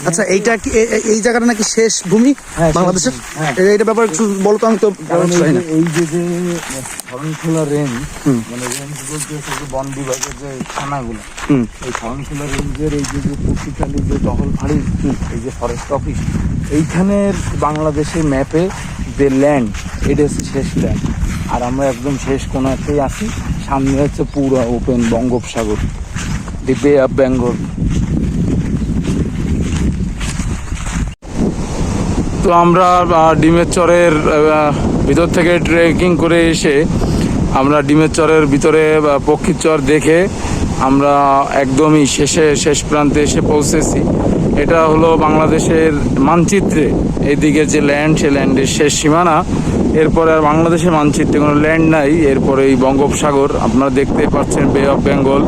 আচ্ছা এইটা কি এই জায়গাটা নাকি শেষ ভূমি হ্যাঁ, বাংলাদেশের? হ্যাঁ। এই- এইটা ব্যাপারে একটু বলো তো আমি তো এই যে- যে শরণখোলা রেঞ্জ মানে রেঞ্জ বলতে বন বিভাগের যে থানাগুলো এই শরণখোলা রেঞ্জের এই যে যে প্রতিকালী যে টহল ফাঁড়ি এই যে ফরেস্ট অফিস এইখানের বাংলাদেশের ম্যাপে যে ল্যান্ড এটা হচ্ছে শেষ ল্যান্ড আর আমরা একদম শেষ কোনাতেই আছি সামনে হচ্ছে পুরো ওপেন বঙ্গোপসাগর দি বে অফ বেঙ্গল তো আমরা ডিমের চরের ভিতর থেকে ট্রেকিং করে এসে আমরা ডিমের চরের ভিতরে পক্ষীর চর দেখে আমরা একদমই শেষে, শেষ প্রান্তে এসে পৌঁছেছি। এটা হলো বাংলাদেশের মানচিত্রে। এইদিকে যে ল্যান্ড সে ল্যান্ডের শেষ সীমানা। এরপরে আর বাংলাদেশের মানচিত্রে কোনো ল্যান্ড নাই। এরপরে এই বঙ্গোপসাগর, আপনারা দেখতে পাচ্ছেন বে অফ বেঙ্গল